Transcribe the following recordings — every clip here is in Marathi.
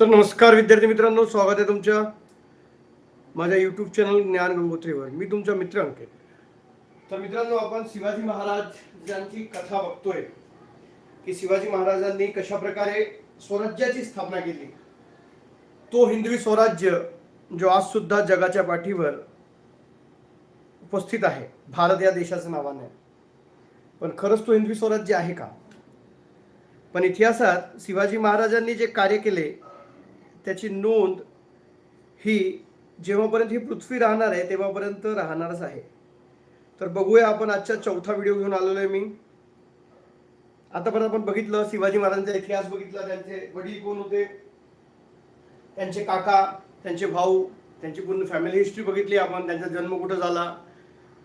तर नमस्कार विद्यार्थी मित्रांनो स्वागत आहे तुमच्या माझ्या यूट्यूब चॅनल ज्ञान गंगोत्रीवर. मी तुमचा मित्र अंकित. तर मित्रांनो आपण शिवाजी महाराज यांची कथा बघतोय. की शिवाजी महाराजांनी कशा प्रकारे स्वराज्याची स्थापना केली? तो हिंदवी स्वराज्य जो आज सुद्धा जगाच्या पाठीवर उपस्थित आहे. भारत या देशाचं नावाने पण खरंच तो हिंदवी स्वराज्य आहे का? पण इतिहासात शिवाजी महाराजांनी जे कार्य केले त्याची नोंद ही जेव्हापर्यंत ही पृथ्वी राहणार आहे तेव्हापर्यंत राहणारच आहे. तर बघूया आपण आजच्या चौथा व्हिडिओ घेऊन आलेलो आहे मी. आतापर्यंत आपण बघितलं शिवाजी महाराजांचा इतिहास बघितला त्यांचे वडील कोण होते? त्यांचे काका त्यांचे भाऊ त्यांची पूर्ण फॅमिली हिस्ट्री बघितली आपण त्यांचा जन्म कुठं झाला?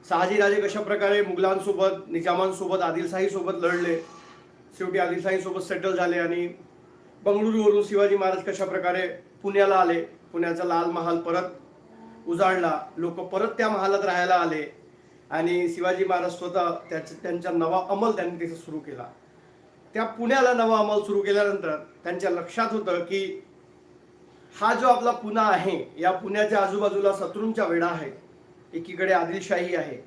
शहाजीराजे कशा प्रकारे मुघलांसोबत निजामांसोबत आदिलशाहीसोबत लढले? शेवटी आदिलशाहीसोबत सेटल झाले आणि बंगळुरूवरून शिवाजी महाराज कशा प्रकारे पुण्याला आले पुण्याचा लाल महाल परत उजाडला लोक परत त्या महालात राहायला आले आणि शिवाजी महाराज स्वतः त्याच त्यांचा नवा अंमल त्यांनी तिथे सुरू केला. त्या पुण्याला नवा अंमल सुरू केल्यानंतर त्यांच्या लक्षात होतं की हा जो आपला पुणा आहे या पुण्याच्या आजूबाजूला शत्रूंच्या वेढा आहेत एकीकडे आदिलशाही आहे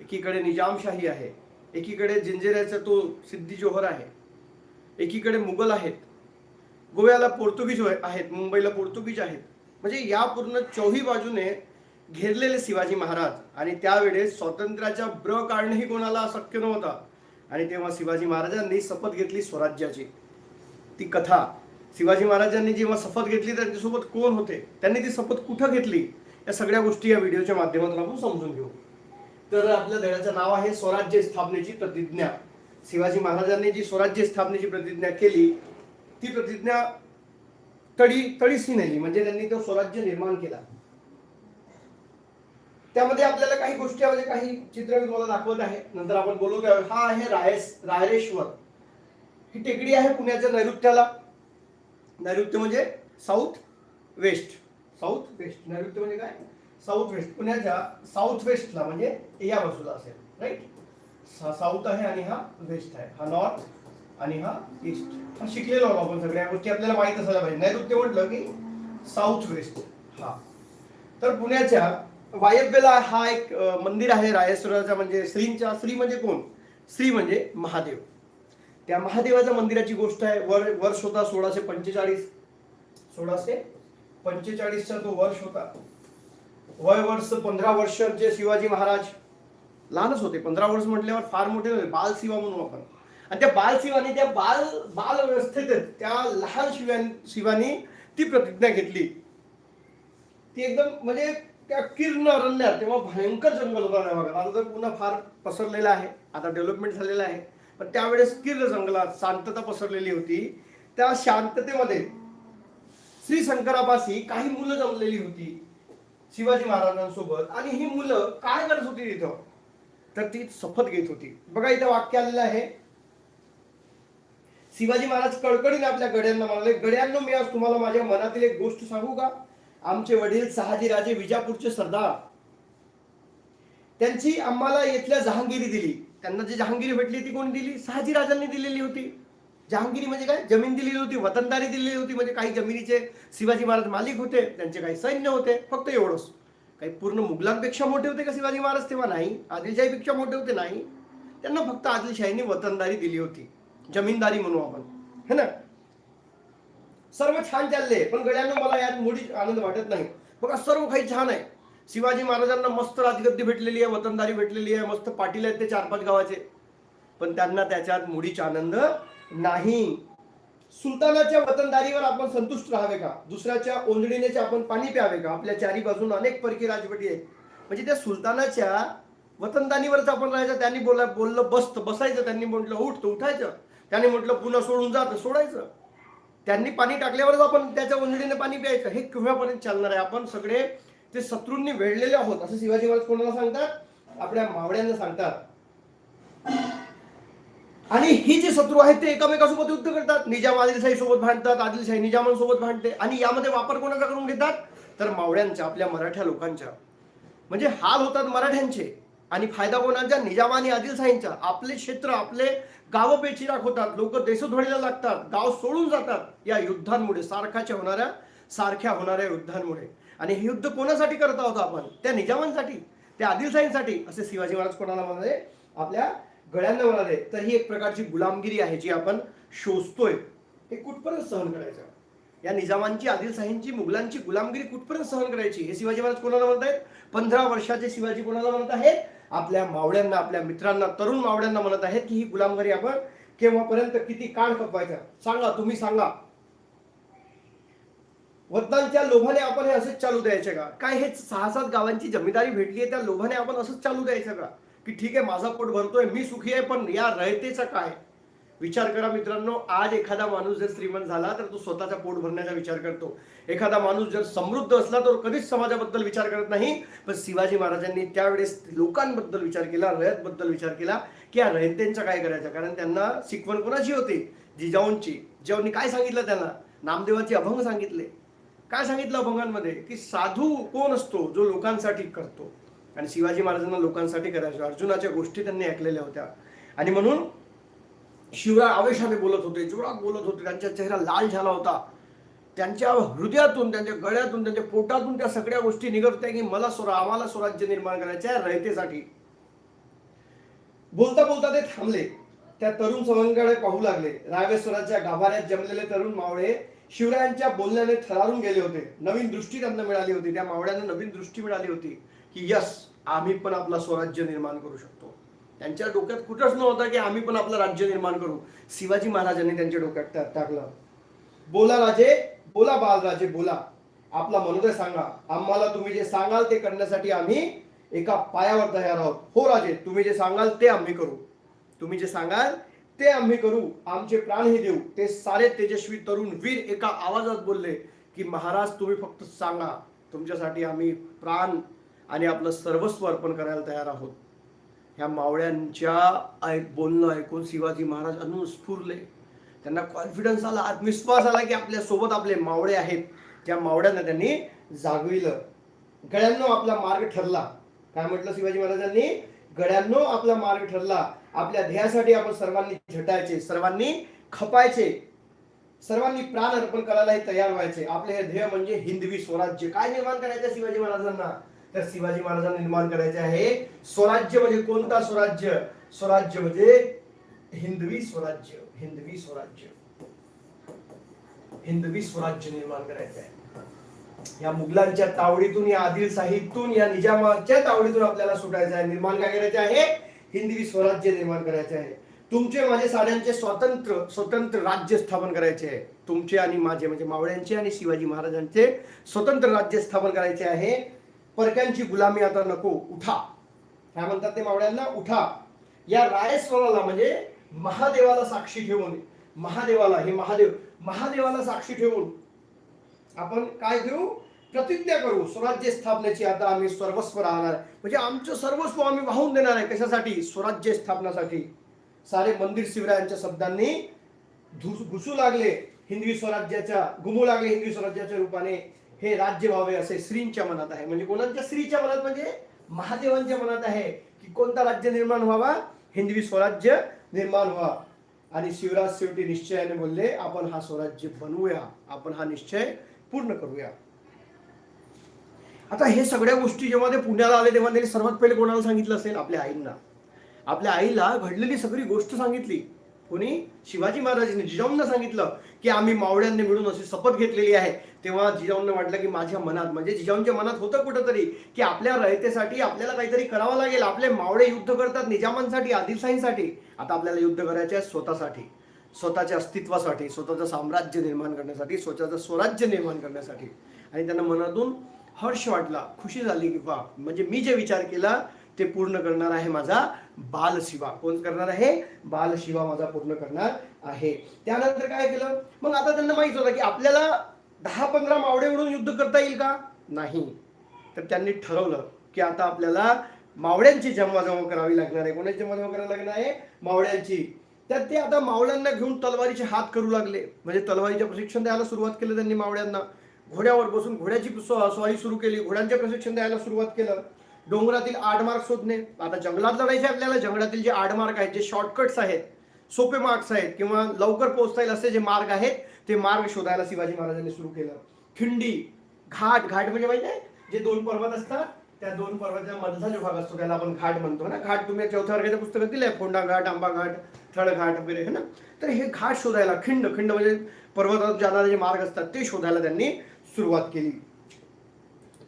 एकीकडे निजामशाही आहे एकीकडे जिंजिऱ्याचा तो सिद्धी जोहर आहे एकीकडे मुघल आहेत. गोव्याला पोर्तुगीज आहेत मुंबईला पोर्तुगीज आहेत. म्हणजे या पूर्ण चौही बाजूने घेरलेले शिवाजी महाराज आणि त्यावेळेस स्वातंत्र्याच्या ब्र काढणंही कोणाला शक्य नव्हता. आणि तेव्हा शिवाजी महाराजांनी शपथ घेतली स्वराज्याची. ती कथा. शिवाजी महाराजांनी जेव्हा शपथ घेतली त्यांच्यासोबत कोण होते? त्यांनी ती शपथ कुठं घेतली? या सगळ्या गोष्टी या व्हिडिओच्या माध्यमातून आपण समजून घेऊ. तर आपल्या धड्याचं नाव आहे स्वराज्य स्थापनेची प्रतिज्ञा. शिवाजी महाराजांनी जी स्वराज्य स्थापनेची प्रतिज्ञा केली ती प्रतिज्ञा तडी तडीसी नेली म्हणजे त्यांनी तो स्वराज्य निर्माण केला. त्यामध्ये आपल्याला काही गोष्टी म्हणजे काही चित्र मी तुम्हाला दाखवत आहे. नंतर आपण बोलू हा आहे रायस रायरेश्वर. ही टेकडी आहे पुण्याच्या नैऋत्याला. नैऋत्य म्हणजे साऊथ वेस्ट साऊथ वेस्ट नैऋत्य म्हणजे काय? साऊथ वेस्ट पुण्याच्या साऊथ वेस्टला म्हणजे या बाजूला असेल राईट साऊथ आहे आणि हा वेस्ट आहे. हा नॉर्थ आणि हा ईस्ट शिकलेलो आहोत आपण सगळ्या गोष्टी आपल्याला माहीत असायला पाहिजे. नाही ते म्हटलं की साऊथ वेस्ट हा. तर पुण्याच्या वायव्यला हा एक मंदिर आहे रायेश्वराचा म्हणजे श्रींच्या श्री म्हणजे कोण? श्री म्हणजे महादेव. त्या महादेवाच्या मंदिराची गोष्ट आहे वर वर्ष होता सोळाशे पंचेचाळीस. सोळाशे पंचेचाळीसचा तो वर्ष होता वय वर्ष पंधरा वर्षाचे शिवाजी महाराज. लहानच होते पंधरा वर्ष म्हटल्यावर फार मोठे होते बाल शिवा म्हणू आपण. आणि त्या बाल शिवानी त्या बाल बाल व्यवस्थेत त्या लहान शिव्या शिवानी ती प्रतिज्ञा घेतली. ती एकदम म्हणजे त्या किर्ण अरण्यात तेव्हा भयंकर जंगल होता नाही बघा. आता तर पुन्हा फार पसरलेलं आहे. आता डेव्हलपमेंट झालेलं आहे. पण त्यावेळेस किर्ण जंगलात शांतता पसरलेली होती. त्या शांततेमध्ये श्री शंकरापाशी काही मुलं जमलेली होती. शिवाजी महाराजांसोबत. आणि ही मुलं काय करत होती तिथं? तर ती शपथ घेत होती. बघा इथं वाक्य आलेलं आहे. शिवाजी महाराज कडकडीने आपल्या गड्यांना म्हणाले गड्यांना मी आज तुम्हाला माझ्या मनातील एक गोष्ट सांगू का? आमचे वडील शहाजीराजे विजापूरचे सरदार. त्यांची आम्हाला इथल्या जहांगिरी दिली. त्यांना जी जहांगिरी भेटली ती कोणी दिली? शहाजीराजांनी दिलेली होती. जहांगिरी म्हणजे काय? जमीन दिलेली होती वतनदारी दिलेली होती म्हणजे काही जमिनीचे शिवाजी महाराज मालिक होते त्यांचे काही सैन्य होते फक्त एवढंच. काही पूर्ण मुघलांपेक्षा मोठे होते का शिवाजी महाराज तेव्हा? नाही. आदिलशाहीपेक्षा मोठे होते? नाही. त्यांना फक्त आदिलशाहीने वतनदारी दिली होती. जमीनदारी म्हणू आपण. है ना? सर्व छान चालले पण गड्यांना मला यात मोठी आनंद वाटत नाही. बघा सर्व काही छान आहे. शिवाजी महाराजांना मस्त राजगद्दी भेटलेली आहे वतनदारी भेटलेली आहे मस्त पाटील आहेत ते चार पाच गावाचे. पण त्यांना त्याच्यात मुडीचा आनंद नाही. सुलतानाच्या वतनदारीवर आपण संतुष्ट राहावे का? दुसऱ्याच्या ओंजळीनेचे आपण पाणी प्यावे का? आपल्या चारी बाजून अनेक परकी राजवटी आहेत. म्हणजे त्या सुलतानाच्या वतनदारीवरच आपण राहायचं त्यांनी बोला बोललं बसतं बसायचं त्यांनी म्हटलं उठ तर उठायचं. त्याने म्हटलं पुन्हा सोडून जात सोडायचं. त्यांनी पाणी टाकल्यावरच आपण त्याच्या ओंजळीने पाणी प्यायचं. हे केव्हापर्यंत चालणार आहे? आपण सगळे ते शत्रूंनी वेढलेले आहोत. असं शिवाजी महाराज कोणाला सांगतात? आपल्या मावड्यांना सांगतात. आणि ही जे शत्रू आहेत ते एकामेकासोबत युद्ध करतात. निजाम आदिलशाही सोबत भांडतात आदिलशाही निजामांसोबत भांडते. आणि यामध्ये वापर कोणाचा करून घेतात? तर मावळ्यांच्या आपल्या मराठा लोकांच्या. म्हणजे हाल होतात मराठ्यांचे. आणि फायदा कोणाचा निजाम आणि आदिलशाहींचा आपले क्षेत्र आपले गावं पेची होतात लोक देशोधडीला लागतात गाव सोडून जातात या युद्धांमुळे सारखाच्या होणाऱ्या सारख्या होणाऱ्या युद्धांमुळे. आणि हे युद्ध कोणासाठी करत आहोत आपण? त्या निजामांसाठी त्या आदिलशाहींसाठी असे शिवाजी महाराज कोणाला म्हणाले? आपल्या गळ्यांना म्हणाले. तर ही एक प्रकारची गुलामगिरी आहे जी आपण शोधतोय हे कुठपर्यंत सहन करायचं? या निजामांची आदिलशाहींची मुघलांची गुलामगिरी कुठपर्यंत सहन करायची? हे शिवाजी महाराज कोणाला म्हणत आहेत पंधरा वर्षाचे शिवाजी कोणाला म्हणत आहेत? आपल्या मावळ्यांना आपल्या मित्रांना तरुण मावळ्यांना म्हणत आहेत की ही गुलामगिरी आपण केव्हापर्यंत किती काळ खपवायचा? सांगा तुम्ही सांगा. वतनांच्या लोभाने आपण हे असंच चालू द्यायचे का? काय हे सहा सात गावांची जमीदारी भेटली आहे त्या लोभाने आपण असंच चालू द्यायचं का? की ठीक आहे माझा पोट भरतोय मी सुखी आहे पण या रयतेचा काय? विचार करा मित्रांनो आज एखादा माणूस जर श्रीमंत झाला तर तो स्वतःचा पोट भरण्याचा विचार करतो. एखादा माणूस जर समृद्ध असला तर कधीच समाजाबद्दल विचार करत नाही. पण शिवाजी महाराजांनी त्यावेळेस लोकांबद्दल विचार केला रयतबद्दल विचार केला की या रयतेंचा काय करायचं? कारण त्यांना शिकवण कोणाची होती? जिजाऊंची. जिजाऊंनी काय सांगितलं त्यांना? नामदेवाचे अभंग सांगितले. काय सांगितलं अभंगांमध्ये? की साधू कोण असतो? जो लोकांसाठी करतो. आणि शिवाजी महाराजांना लोकांसाठी करायचं. अर्जुनाच्या गोष्टी त्यांनी ऐकलेल्या होत्या. आणि म्हणून शिवराय आवेशाने बोलत होते जोरात बोलत होते त्यांचा चेहरा लाल झाला होता. त्यांच्या हृदयातून त्यांच्या गळ्यातून त्यांच्या पोटातून त्या सगळ्या गोष्टी निघत होत्या की मला स्वरा आम्हाला स्वराज्य निर्माण करायचे आहे रयतेसाठी. बोलता बोलता ते थांबले. त्या तरुण सवंगाकडे पाहू लागले. रावेश्वराच्या गाभाऱ्यात जमलेले तरुण मावळे शिवरायांच्या बोलण्याने थरारून गेले होते. नवीन दृष्टी त्यांना मिळाली होती. त्या मावळ्यांना नवीन दृष्टी मिळाली होती की यस आम्ही पण आपला स्वराज्य निर्माण करू शकतो. त्यांच्या डोक्यात कुठंच नव्हतं की आम्ही पण आपलं राज्य निर्माण करू. शिवाजी महाराजांनी त्यांच्या डोक्यात टाकलं. बोला राजे बोला बालराजे बोला. आपला मनोदय सांगा. आम्हाला तुम्ही जे सांगाल ते करण्यासाठी आम्ही एका पायावर तयार आहोत. हो राजे तुम्ही जे सांगाल ते आम्ही करू. तुम्ही जे सांगाल ते आम्ही करू. आमचे प्राणही देऊ. ते सारे तेजस्वी तरुण वीर एका आवाजात बोलले की महाराज तुम्ही फक्त सांगा. तुमच्यासाठी आम्ही प्राण आणि आपलं सर्वस्व अर्पण करायला तयार आहोत. ह्या मावळ्यांच्या ऐक बोलणं ऐकून शिवाजी महाराज अनुस्फुरले त्यांना कॉन्फिडन्स आला आत्मविश्वास आला की आपल्यासोबत आपले मावळे आहेत. त्या मावळ्यांना त्यांनी जागविलं. गड्यांनो आपला मार्ग ठरला. काय म्हटलं शिवाजी महाराजांनी? गड्यांनो आपला मार्ग ठरला. आपल्या ध्येयासाठी आपण सर्वांनी झटायचे सर्वांनी खपायचे. सर्वांनी प्राण अर्पण करायलाही तयार व्हायचे. आपले हे ध्येय म्हणजे हिंदवी स्वराज्य. काय निर्माण करायचं शिवाजी महाराजांना? तर शिवाजी महाराजांना निर्माण करायचे आहे स्वराज्य म्हणजे कोणता स्वराज्य? स्वराज्य म्हणजे हिंदवी स्वराज्य हिंदवी स्वराज्य. हिंदवी स्वराज्य निर्माण करायचं आहे. या मुघलांच्या तावडीतून या आदिलशाहीतून या निजामाच्या तावडीतून आपल्याला सुटायचं आहे. निर्माण काय करायचे आहे? हिंदवी स्वराज्य निर्माण करायचे आहे. तुमचे माझे साड्यांचे स्वतंत्र स्वतंत्र राज्य स्थापन करायचे आहे. तुमचे आणि माझे म्हणजे मावळ्यांचे आणि शिवाजी महाराजांचे स्वतंत्र राज्य स्थापन करायचे आहे. परक्यांची गुलामी आता नको उठा. काय म्हणतात ते मावळ्यांना? उठा. या रायस्वराला म्हणजे महादेवाला साक्षी ठेवून महादेवाला हे महादेव महादेवाला साक्षी ठेवून आपण काय घेऊ? प्रतिज्ञा करू. स्वराज्य स्थापनेची आता आम्ही सर्वस्व राहणार. म्हणजे आमचं सर्वस्व आम्ही वाहून देणार आहे. कशासाठी? स्वराज्य स्थापनासाठी. सारे मंदिर शिवरायांच्या शब्दांनी धुस- घुसू लागले. हिंदवी स्वराज्याच्या घुमू लागले हिंदवी स्वराज्याच्या रूपाने. हे राज्य व्हावे असे श्रींच्या मनात आहे. म्हणजे कोणाच्या? स्त्रीच्या मनात म्हणजे महादेवांच्या मनात आहे की कोणता राज्य निर्माण व्हावा? हिंदवी स्वराज्य निर्माण व्हा. आणि शिवराज शेवटी निश्चयाने बोलले आपण हा स्वराज्य बनवूया. आपण हा निश्चय पूर्ण करूया. आता हे सगळ्या गोष्टी जेव्हा ते पुण्याला आले तेव्हा त्यांनी सर्वात पहिले कोणाला सांगितलं असेल? आपल्या आईंना. आपल्या आईला घडलेली सगळी गोष्ट सांगितली. कोणी शिवाजी महाराजांनी जिजाऊंना सांगितलं की आम्ही मावळ्यांनी मिळून अशी शपथ घेतलेली आहे. तेव्हा जिजाऊंना वाटलं की माझ्या मनात म्हणजे जिजाऊंच्या मनात होतं कुठंतरी की आपल्या रयतेसाठी आपल्याला काहीतरी करावं लागेल. आपले मावळे युद्ध करतात निजामांसाठी आदिलशाहीसाठी. आता आपल्याला युद्ध करायचे आहे स्वतःसाठी. स्वतःच्या अस्तित्वासाठी स्वतःचं साम्राज्य निर्माण करण्यासाठी स्वतःचं स्वराज्य निर्माण करण्यासाठी. आणि त्यांना मनातून हर्ष वाटला खुशी झाली की वा म्हणजे मी जे विचार केला ते पूर्ण करणार आहे माझा बालशिवा. कोण करणार आहे? बालशिवा माझा पूर्ण करणार आहे. त्यानंतर काय केलं? मग आता त्यांना माहीत होतं की आपल्याला दहा पंधरा मावडे म्हणून युद्ध करता येईल का? नाही. तर त्यांनी ठरवलं की आता आपल्याला मावळ्यांची जमाजमा करावी लागणार आहे. कोणाची जमाजमा करावी लागणार आहे? मावळ्यांची. तर ते आता मावळ्यांना घेऊन तलवारीचे हात करू लागले. म्हणजे तलवारीचे प्रशिक्षण द्यायला सुरुवात केलं त्यांनी मावळ्यांना. घोड्यावर बसून घोड्याची सवारी सुरू केली. घोड्यांचे प्रशिक्षण द्यायला सुरुवात केलं. डोंगरातील आडमार्ग शोधणे. आता जंगलात लढायचे आपल्याला जंगलातील जे आडमार्ग आहेत जे शॉर्टकट्स आहेत सोपे मार्क्स आहेत किंवा लवकर पोहोचता येईल असे जे मार्ग आहेत ते मार्ग शोधायला शिवाजी महाराजांनी सुरू केलं. खिंडी घाट घाट म्हणजे माहिती आहे? जे दोन पर्वत असतात त्या दोन पर्वताच्या मधला जो भाग असतो त्याला आपण घाट म्हणतो ना. घाट तुम्ही चौथ्या वर्गाच्या पुस्तकात दिले फोंडा घाट आंबा घाट थळ घाट वगैरे है ना? तर हे घाट शोधायला खिंड खिंड म्हणजे पर्वतात जाणारे जे मार्ग असतात ते शोधायला त्यांनी सुरुवात केली.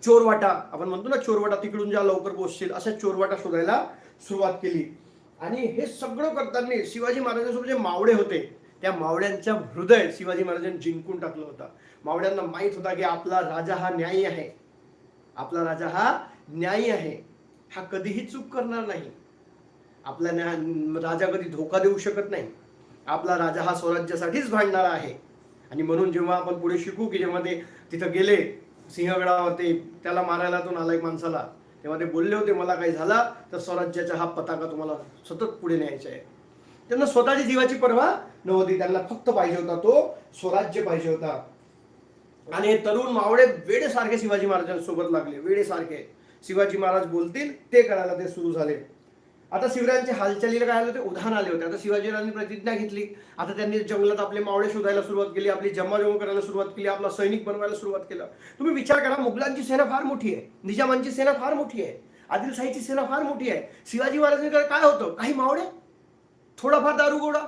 चोरवाटा आपण म्हणतो ना चोरवाटा तिकडून ज्या लवकर पोहोचतील अशा चोरवाटा शोधायला सुरुवात केली. आणि हे सगळं करताना शिवाजी महाराजांसोबत जे मावळे होते त्या मावळ्यांच्या हृदय शिवाजी महाराजांनी जिंकून टाकलं होतं. मावळ्यांना माहीत होता की आपला राजा हा न्यायी आहे. आपला राजा हा न्यायी आहे. हा कधीही चूक करणार नाही. आपला न्या- राजा कधी धोका देऊ शकत नाही. आपला राजा हा स्वराज्यासाठीच भांडणारा आहे. आणि म्हणून जेव्हा आपण पुढे शिकू की जेव्हा ते तिथं गेले सिंहगडा होते त्याला मारायला तो नालायक माणसाला. तेव्हा ते बोलले होते मला काही झाला तर स्वराज्याचा हा पताका तुम्हाला सतत पुढे न्यायचा आहे. त्यांना स्वतःची जीवाची पर्वा नव्हती. त्यांना फक्त पाहिजे होता तो स्वराज्य पाहिजे होता. आणि हे तरुण मावळे वेडेसारखे शिवाजी महाराजांसोबत लागले. वेडेसारखे. शिवाजी महाराज बोलतील ते करायला ते सुरू झाले. आता शिवरायांच्या हालचालीला काय आले? होते उधाण आले होते. आता शिवाजीरावांनी प्रतिज्ञा घेतली. आता त्यांनी जंगलात आपले मावळे शोधायला सुरुवात केली आपली जमाजमा करायला सुरुवात केली आपला सैनिक बनवायला सुरुवात केलं. तुम्ही विचार करा मुघलांची सेना फार मोठी आहे. निजामांची सेना फार मोठी आहे. आदिलशाहीची सेना फार मोठी आहे. शिवाजी महाराजांकडे काय होतं? काही मावळे? थोडाफार दारुगोडा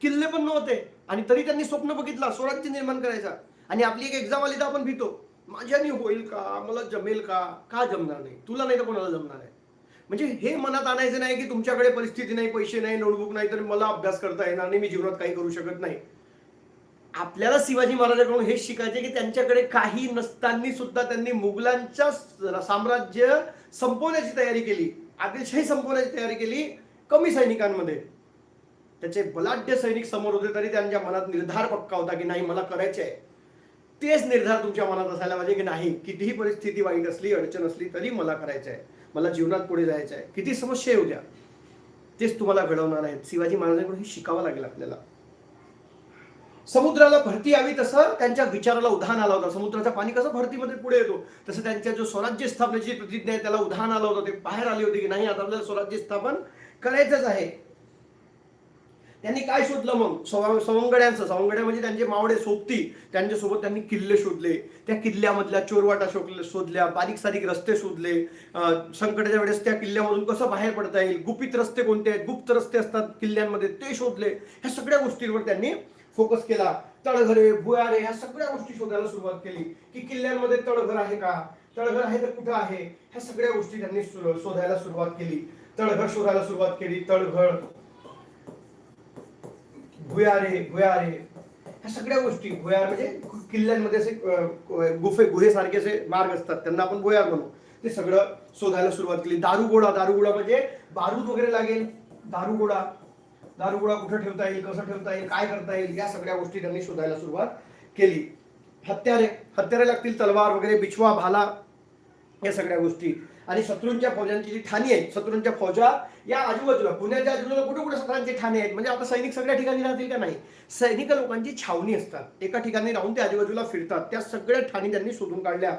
किल्ले पण नव्हते. आणि तरी त्यांनी स्वप्न बघितला स्वराज्य निर्माण करायचा. आणि आपली एक एक्झाम आली तर आपण भीतो. माझ्यानी होईल का? मला जमेल का? का जमणार नाही? तुला नाही तर कोणाला जमणार आहे? म्हणजे हे मनात आणायचं नाही की तुमच्याकडे परिस्थिती नाही पैसे नाही नोटबुक नाही तर मला अभ्यास करता येणार नाही मी जीवनात काही करू शकत नाही. आपल्याला शिवाजी महाराजांकडून हे शिकायचे की त्यांच्याकडे काही नसताना सुद्धा त्यांनी मुघलांच्या साम्राज्य संपवण्याची तयारी केली. आदिलशाही संपवण्याची तयारी केली कमी सैनिकांमध्ये. त्याचे बलाढ्य सैनिक समोर होते तरी त्यांच्या मनात निर्धार पक्का होता की नाही मला करायचे आहे तेच निर्धार तुमच्या मनात असायला पाहिजे की नाही कितीही परिस्थिती वाईट असली अडचण असली तरी मला करायचं आहे मला जीवनात पुढे जायचं आहे. किती समस्या येऊ द्या. तेच तुम्हाला घडवणार आहेत. शिवाजी महाराजांकडून हे शिकावं लागेल आपल्याला. समुद्राला भरती यावी तसं त्यांच्या विचाराला उदाहरण आला होता. समुद्राचं पाणी कसं भरतीमध्ये पुढे येतो? तसं त्यांच्या जो स्वराज्य स्थापनेची प्रतिज्ञा आहे त्याला उदाहरण आलं होतं. ते बाहेर आले होते की नाही आता आपल्याला स्वराज्य स्थापन करायचंच आहे. त्यांनी काय शोधलं मग? सवंगड्यांचं. सवंगड्या म्हणजे त्यांचे मावडे सोबती. त्यांच्यासोबत त्यांनी किल्ले शोधले. त्या किल्ल्यामधल्या चोरवाटा शोधले शोधल्या बारीक सारीक रस्ते शोधले. संकटाच्या वेळेस त्या किल्ल्यामधून कसं बाहेर पडता येईल? गुपित रस्ते कोणते आहेत? गुप्त रस्ते असतात किल्ल्यांमध्ये. ते शोधले. ह्या सगळ्या गोष्टींवर त्यांनी फोकस केला. तळघरे भुयारे ह्या सगळ्या गोष्टी शोधायला सुरुवात केली. की किल्ल्यांमध्ये तळघर आहे का? तळघर आहे तर कुठं आहे? ह्या सगळ्या गोष्टी त्यांनी शोधायला सुरुवात केली. तळघर शोधायला सुरुवात केली. तळघर भुयारे भुयारे. ह्या सगळ्या गोष्टी भुयार म्हणजे किल्ल्यांमध्ये असे गुफे गुहेसारखे असे मार्ग असतात. त्यांना आपण भुयार म्हणू. ते सगळं शोधायला सुरुवात केली. दारुगोळा दारुगोळा म्हणजे बारूद वगैरे लागेल. दारुगोळा. दारुगोळा कुठं ठेवता येईल कसं ठेवता येईल काय करता येईल या सगळ्या गोष्टी त्यांनी शोधायला सुरुवात केली. हत्यारे हत्यारे लागतील तलवार वगैरे बिछवा भाला या सगळ्या गोष्टी. आणि शत्रूंच्या फौजांची जी ठाणी आहेत शत्रूंच्या फौजा या आजूबाजूला पुण्याच्या आजूबाजूला कुठे कुठे शत्रूंचे ठाणे आहेत? म्हणजे आता सैनिक सगळ्या ठिकाणी राहतील का नाही? सैनिक लोकांची छावणी असतात. एका ठिकाणी राहून ते आजूबाजूला फिरतात. त्या सगळ्या ठाणी त्यांनी शोधून काढल्या.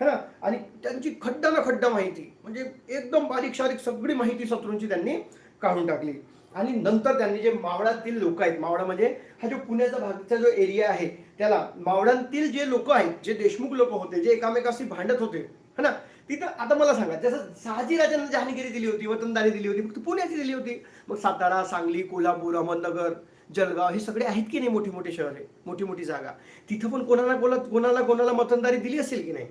है ना? आणि त्यांची खड्डा ना खड्डा माहिती म्हणजे एकदम बारीक शारीक सगळी माहिती शत्रूंची त्यांनी काढून टाकली. आणि नंतर त्यांनी जे मावळातील लोक आहेत मावळा म्हणजे हा जो पुण्याचा भागचा जो एरिया आहे त्याला मावळांतील जे लोक आहेत जे देशमुख लोक होते जे एकामेकाशी भांडत होते है ना? तिथं आता मला सांगा जसं शहाजीराजांना जहानगिरी दिली होती वतनदारी दिली होती फक्त पुण्याची दिली होती. मग सातारा सांगली कोल्हापूर अहमदनगर जळगाव हे सगळे आहेत की नाही मोठी मोठी शहरे मोठी मोठी जागा. तिथं पण कोणाला कोणा कोणाला कोणाला मतदारी दिली असेल की नाही?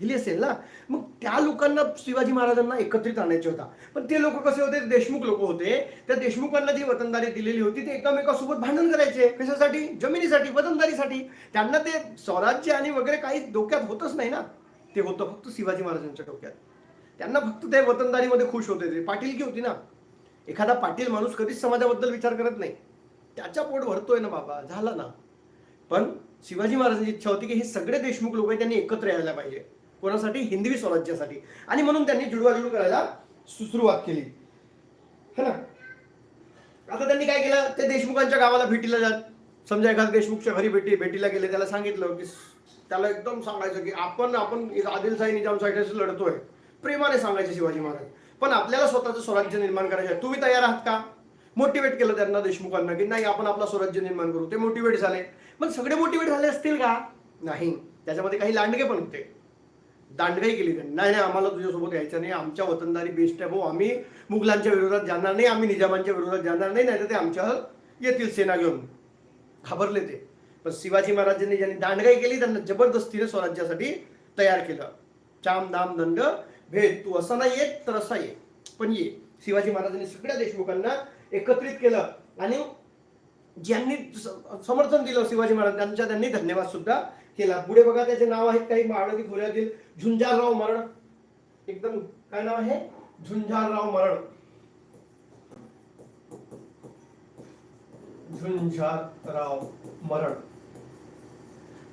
दिली असेल ना? मग त्या लोकांना शिवाजी महाराजांना एकत्रित आणायचे होता. पण ते लोक कसे होते? देशमुख लोक होते. त्या देशमुखांना जी वतनदारी दिलेली होती ते एकामेकासोबत भांडण करायचे. कशासाठी? जमिनीसाठी वतनदारीसाठी. त्यांना ते स्वराज्य आणि वगैरे काही डोक्यात होतच नाही ना? ते होतं फक्त शिवाजी महाराजांच्या डोक्यात. त्यांना फक्त ते वतनदारीमध्ये खुश होते ते. पाटीलकी होती ना? एखादा पाटील माणूस कधीच समाजाबद्दल विचार करत नाही. त्याच्या पोट भरतोय ना बाबा. झालं ना. पण शिवाजी महाराजांची इच्छा होती की हे सगळे देशमुख लोक आहेत त्यांनी एकत्र यायला पाहिजे. कोणासाठी? हिंदवी स्वराज्यासाठी. आणि म्हणून त्यांनी जुडवाजुडू करायला सुरुवात केली. है ना? आता त्यांनी काय केलं? ते देशमुखांच्या गावाला भेटीला जात. समजा एखाद्या देशमुखच्या घरी भेटी भेटीला गेले त्याला सांगितलं की त्याला एकदम सांगायचं की आपण आपण आदिलशाही निजामशाहीशी लढतोय. प्रेमाने सांगायचे शिवाजी महाराज. पण आपल्याला स्वतःचं स्वराज्य निर्माण करायचं आहे. तुम्ही तयार आहात का? मोटिवेट केलं त्यांना देशमुखांना की नाही आपण आपला स्वराज्य निर्माण करू. ते मोटिवेट झाले. पण सगळे मोटिवेट झाले असतील का? नाही. त्याच्यामध्ये काही लांडगे पण होते. दांडगाई केली त्यांनी. नाही नाही आम्हाला तुझ्यासोबत यायचं नाही. आमच्या वतनदारी बेस्ट आहे भाऊ. आम्ही मुघलांच्या विरोधात जाणार नाही. आम्ही निजामांच्या विरोधात जाणार नाही. नाही तर ते आमच्या येतील सेना घेऊन घाबरले ते. पण शिवाजी महाराजांनी ज्यांनी दांडगाई केली त्यांना जबरदस्तीने स्वराज्यासाठी तयार केलं. चाम दाम दंड भेद तू असा नाही येत तर असा ये. पण ये. शिवाजी महाराजांनी सगळ्या देशमुखांना एकत्रित केलं आणि ज्यांनी समर्थन दिलं शिवाजी महाराज त्यांच्या त्यांनी धन्यवाद सुद्धा केला. पुढे बघा त्याचे नाव आहेत काही महाराजी खोऱ्यातील झुंजारराव मरण. एकदम काय नाव आहे? झुंजारराव मरण. झुंझारराव मरण.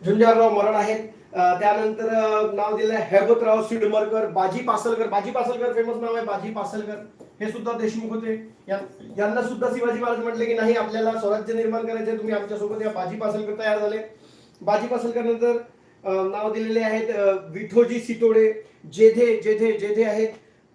झुंजारराव मरण आहेत. त्यानंतर नाव दिलं आहे हैबतराव सिडमरकर बाजी पासलकर. बाजी पासलकर फेमस नाव आहे बाजी पासलकर. हे सुद्धा देशमुख होते. या- यांना सुद्धा शिवाजी महाराज म्हटले की नाही आपल्याला स्वराज्य निर्माण करायचे तुम्ही आमच्यासोबत या. बाजी पासलकर तयार झाले. बाजी पासलकर नंतर नाव दिलेले आहेत विठोजी सितोडे. जेधे जेधे जेधे आहेत.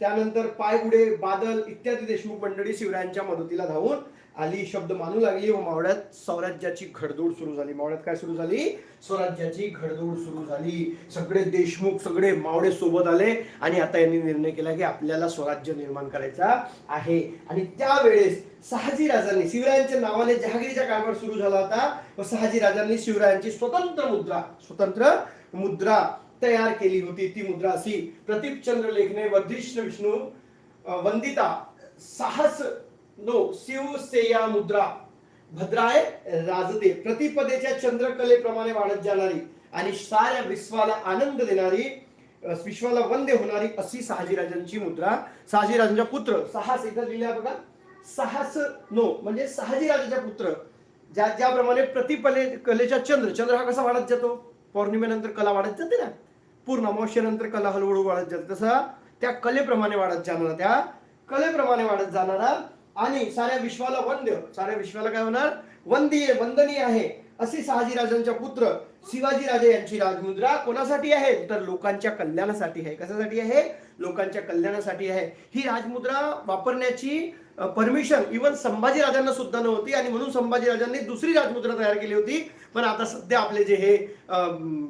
त्यानंतर पायगुडे बादल इत्यादी देशमुख मंडळी शिवरायांच्या मदतीला धावून आली शब्द मानू लागली व मावळ्यात स्वराज्याची घडदोड सुरू झाली. मावळ्यात काय सुरू झाली? स्वराज्याची घडदोड सुरू झाली. सगळे देशमुख सगळे मावळे सोबत आले आणि आता यांनी निर्णय केला की आपल्याला स्वराज्य निर्माण करायचा आहे. आणि त्यावेळेस शहाजी राजांनी शिवरायांच्या नावाने जहागिरीचा कारभार सुरू झाला होता व शहाजी राजांनी शिवरायांची स्वतंत्र मुद्रा स्वतंत्र मुद्रा तयार केली होती ती मुद्रा अशी. प्रदीपचंद्र लेखने वर्धिष्ण विष्णू वंदिता साहस नो शिवसेया मुद्रा भद्राय राजते प्रतिपदेच्या चंद्रकलेप्रमाणे वाढत जाणारी आणि साऱ्या विश्वाला आनंद देणारी विश्वाला वंदे होणारी अशी शहाजीराजांची मुद्रा. शहाजीराजांचा पुत्र साहस इथं लिहिल्या बघा. साहस नो म्हणजे शहाजीराजाचा पुत्र. ज्या ज्याप्रमाणे प्रतिपले कलेच्या चंद्र चंद्र हा कसा वाढत जातो? पौर्णिमेनंतर कला वाढत जाते ना. पूर्ण अमावस्येनंतर कला हळूहळू वाढत जाते. तसा त्या कलेप्रमाणे वाढत जाणारा त्या कलेप्रमाणे वाढत जाणारा आणि साऱ्या विश्वाला वंद्य. साऱ्या विश्वाला काय होणार? वंदीय वंदनीय आहे. असे शहाजीराजांचा पुत्र शिवाजी राजे यांची राजमुद्रा कोणासाठी आहे? तर लोकांच्या कल्याणासाठी आहे. कशासाठी आहे? लोकांच्या कल्याणासाठी आहे. ही राजमुद्रा वापरण्याची परमिशन. इवन संभाजी राजांना सुद्धा नव्हती आणि म्हणून संभाजी राजांनी दुसरी राजमुद्रा तयार केली होती. पण आता सध्या आपले जे हे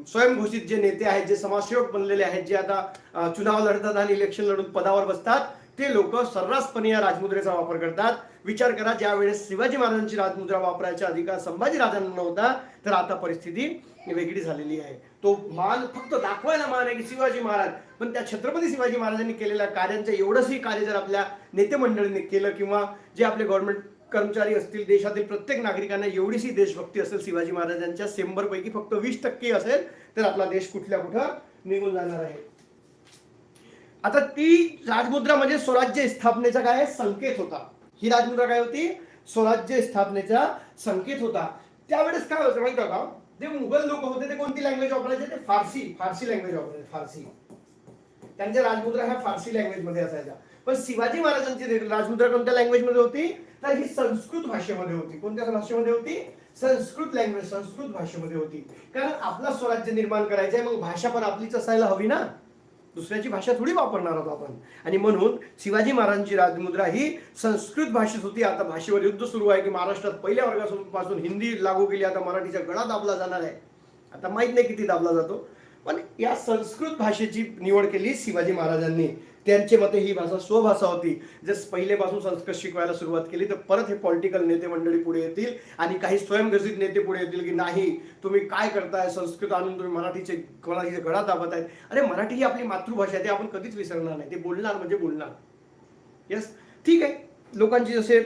स्वयंघोषित जे नेते आहेत जे समाजसेवक बनलेले आहेत जे आता चुनाव लढतात आणि इलेक्शन लढून पदावर बसतात ते लोक सर्रासपणे या राजमुद्रेचा वापर करतात. विचार करा ज्यावेळेस शिवाजी महाराजांची राजमुद्रा वापरायचा अधिकार संभाजी राजांना नव्हता तर आता परिस्थिती वेगळी झालेली आहे. तो मान फक्त दाखवायला मान आहे की शिवाजी महाराज. पण त्या छत्रपती शिवाजी महाराजांनी केलेल्या कार्यांचं एवढंसही कार्य जर आपल्या नेतेमंडळींनी केलं किंवा जे आपले गव्हर्नमेंट कर्मचारी असतील देशातील प्रत्येक नागरिकांना एवढीशी देशभक्ती असेल शिवाजी महाराजांच्या शंभरपैकी फक्त वीस टक्के असेल तर आपला देश कुठल्या कुठं निघून जाणार आहे? आता ती राजमुद्रा म्हणजे स्वराज्य स्थापनेचा काय संकेत होता. ही राजमुद्रा काय होती? स्वराज्य स्थापनेचा संकेत होता. त्यावेळेस काय होतं माहिती का? जे मुघल लोक होते ते कोणती लँग्वेज वापरायचे? ते फारसी फारसी लँग्वेज वापरायचे फारसी. त्यांच्या राजमुद्रा ह्या फारसी लँग्वेजमध्ये असायच्या. पण शिवाजी महाराजांची राजमुद्रा कोणत्या लँग्वेजमध्ये होती? तर ही संस्कृत भाषेमध्ये होती. कोणत्या भाषेमध्ये होती? संस्कृत लँग्वेज संस्कृत भाषेमध्ये होती. कारण आपला स्वराज्य निर्माण करायचं आहे मग भाषा पण आपलीच असायला हवी ना. दुसऱ्याची भाषा थोडी वापरणार आहोत आपण. आणि म्हणून शिवाजी महाराजांची राजमुद्रा ही संस्कृत भाषेत होती. आता भाषेवर युद्ध सुरू आहे की महाराष्ट्रात पहिल्या वर्गापासून हिंदी लागू केली. आता मराठीचा गळा दाबला जाणार आहे. आता माहीत नाही किती दाबला जातो. पण या संस्कृत भाषेची निवड केली शिवाजी महाराजांनी. त्यांचे मते ही भाषा स्वभाषा होती. जर पहिलेपासून संस्कृत शिकवायला सुरुवात केली तर परत हे पॉलिटिकल नेते मंडळी पुढे येतील आणि काही स्वयंघोषित नेते पुढे येतील की नाही तुम्ही काय करताय संस्कृत आणून तुम्ही मराठीचे मराठीचे घडा दाबत आहेत अरे मराठी ही आपली मातृभाषा आहे ते आपण कधीच विसरणार नाही. ते बोलणार म्हणजे बोलणार. यस ठीक आहे. लोकांचे जसे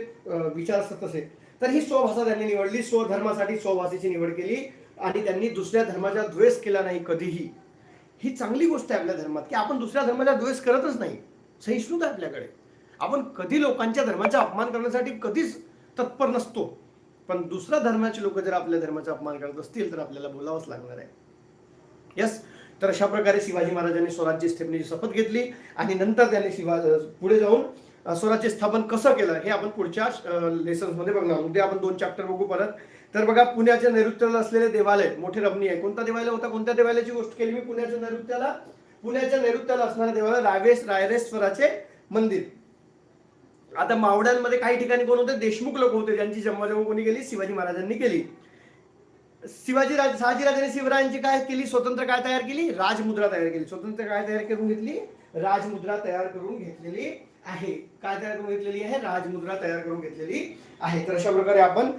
विचार असतात तसे. तर ही स्वभाषा त्यांनी निवडली स्वधर्मासाठी स्वभाषेची निवड केली आणि त्यांनी दुसऱ्या धर्माचा द्वेष केला नाही कधीही. ही चांगली गोष्ट आहे आपल्या धर्मात की आपण दुसऱ्या धर्माचा द्वेष करतच नाही. सहिष्णुता आहे आपल्याकडे. आपण कधी लोकांच्या धर्माचा अपमान करण्यासाठी कधीच तत्पर नसतो. पण दुसऱ्या धर्माचे लोक जर आपल्या धर्माचा अपमान करत असतील तर आपल्याला बोलावंच लागणार आहे. यस तर अशा प्रकारे शिवाजी महाराजांनी स्वराज्य स्थापनेची शपथ घेतली आणि नंतर त्यांनी शिवा पुढे जाऊन स्वराज्य स्थापन कसं केलं हे आपण पुढच्या लेसन्समध्ये बघणार उद्या आपण दोन चॅप्टर बघू परत. तर बघा पुण्याच्या नैऋत्याला असलेले देवालय मोठे रमणी आहे. कोणता देवालय होता? कोणत्या देवालयाची गोष्ट केली मी? पुण्याच्या नैऋत्याला? पुण्याच्या नैऋत्याला असणारे देवालय रावेश रायरेश्वराचे मंदिर. आता मावड्यांमध्ये काही ठिकाणी कोण होते? देशमुख लोक होते ज्यांची जन्मजन्म कोणी केली? शिवाजी महाराजांनी केली. शिवाजी राज शहाजीराजांनी शिवरायांची काय केली? स्वतंत्र काय तयार केली? राजमुद्रा तयार केली. स्वतंत्र काय तयार करून घेतली? राजमुद्रा तयार करून घेतलेली आहे. काय तयार करून घेतलेली आहे? राजमुद्रा तयार करून घेतलेली आहे. तर अशा प्रकारे आपण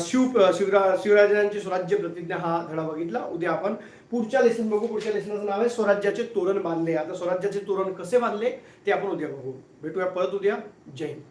शिव शिवरा शिवराजांची स्वराज्य प्रतिज्ञा हा धडा बघितला. उद्या आपण पुढच्या लेसन बघू. पुढच्या लेसनाचं नाव आहे स्वराज्याचे तोरण बांधले. आता स्वराज्याचे तोरण कसे बांधले ते आपण उद्या बघू. भेटूया परत उद्या. जय हिंद.